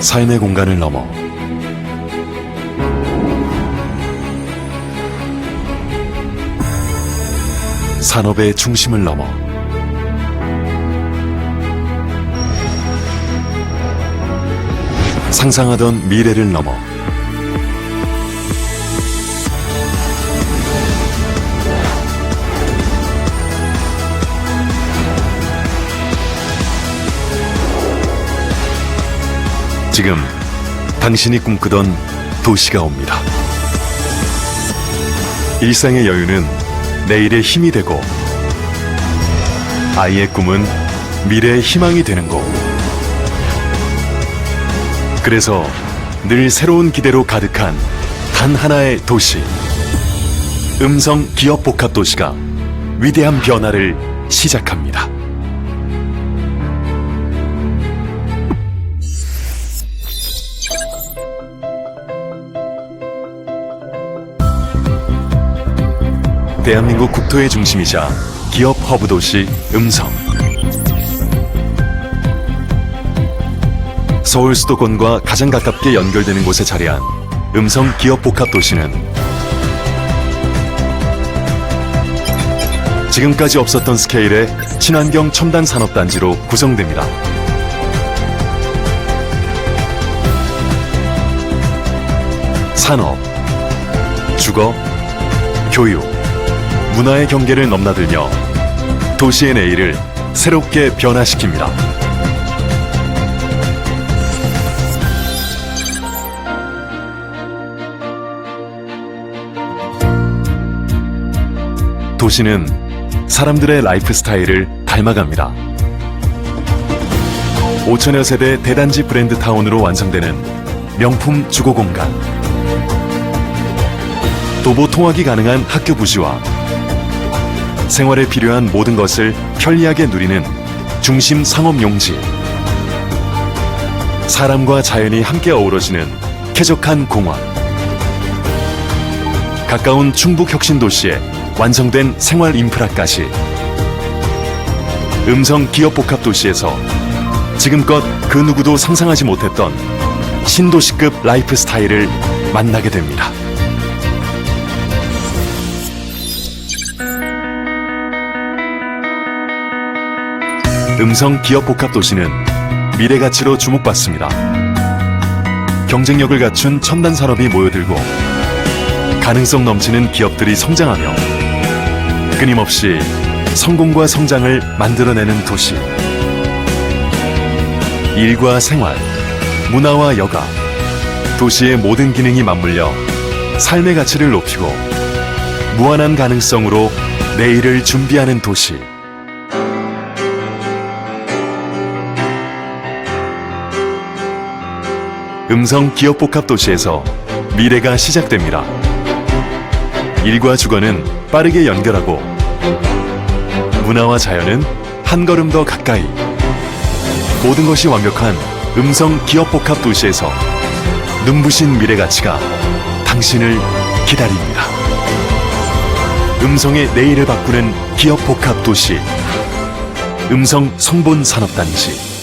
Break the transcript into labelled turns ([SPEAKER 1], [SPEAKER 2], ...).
[SPEAKER 1] 삶의 공간을 넘어. 산업의 중심을 넘어. 상상하던 미래를 넘어 지금 당신이 꿈꾸던 도시가 옵니다. 일상의 여유는 내일의 힘이 되고 아이의 꿈은 미래의 희망이 되는 곳. 그래서 늘 새로운 기대로 가득한 단 하나의 도시. 음성 기업 복합 도시가 위대한 변화를 시작합니다. 대한민국 국토의 중심이자 기업 허브 도시 음성. 서울 수도권과 가장 가깝게 연결되는 곳에 자리한 음성 기업 복합 도시는 지금까지 없었던 스케일의 친환경 첨단 산업 단지로 구성됩니다. 산업, 주거, 교육, 문화의 경계를 넘나들며 도시의 내일을 새롭게 변화시킵니다. 도시는 사람들의 라이프 스타일을 닮아갑니다. 5천여 세대 대단지 브랜드 타운으로 완성되는 명품 주거 공간. 도보 통학이 가능한 학교 부지와 생활에 필요한 모든 것을 편리하게 누리는 중심 상업 용지. 사람과 자연이 함께 어우러지는 쾌적한 공원. 가까운 충북 혁신 도시에 완성된 생활 인프라까지. 음성 기업 복합 도시에서 지금껏 그 누구도 상상하지 못했던 신도시급 라이프 스타일을 만나게 됩니다. 음성 기업 복합 도시는 미래 가치로 주목받습니다. 경쟁력을 갖춘 첨단 산업이 모여들고 가능성 넘치는 기업들이 성장하며 끊임없이 성공과 성장을 만들어내는 도시. 일과 생활, 문화와 여가, 도시의 모든 기능이 맞물려 삶의 가치를 높이고 무한한 가능성으로 내일을 준비하는 도시. 음성 기업 복합 도시에서 미래가 시작됩니다. 일과 주거는 빠르게 연결하고 문화와 자연은 한 걸음 더 가까이 모든 것이 완벽한 음성 기업 복합 도시에서 눈부신 미래 가치가 당신을 기다립니다. 음성의 내일을 바꾸는 기업 복합 도시 음성 성본 산업단지